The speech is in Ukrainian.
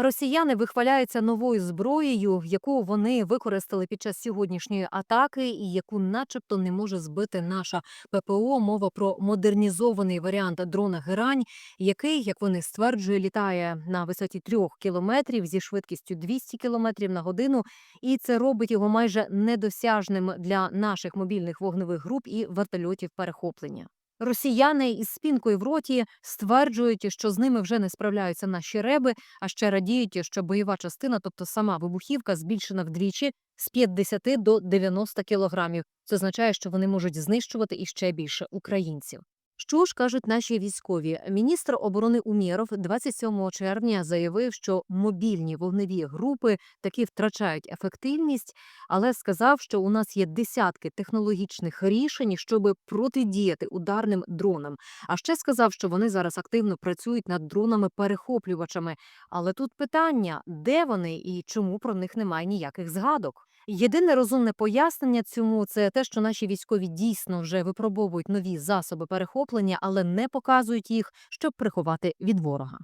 Росіяни вихваляються новою зброєю, яку вони використали під час сьогоднішньої атаки, і яку, начебто, не може збити наша ППО. Мова про модернізований варіант дрона Герань, який, як вони стверджують, літає на висоті трьох кілометрів зі швидкістю 200 кілометрів на годину, і це робить його майже недосяжним для наших мобільних вогневих груп і вертольотів перехоплення. Росіяни із спінкою в роті стверджують, що з ними вже не справляються наші реби, а ще радіють, що бойова частина, тобто сама вибухівка, збільшена вдвічі з 50 до 90 кілограмів. Це означає, що вони можуть знищувати іще більше українців. Що ж кажуть наші військові? Міністр оборони Умєров 27 червня заявив, що мобільні вогневі групи таки втрачають ефективність, але сказав, що у нас є десятки технологічних рішень, щоб протидіяти ударним дронам. А ще сказав, що вони зараз активно працюють над дронами-перехоплювачами. Але тут питання, де вони і чому про них немає ніяких згадок. Єдине розумне пояснення цьому це те, що наші військові дійсно вже випробовують нові засоби перехоплення, але не показують їх, щоб приховати від ворога.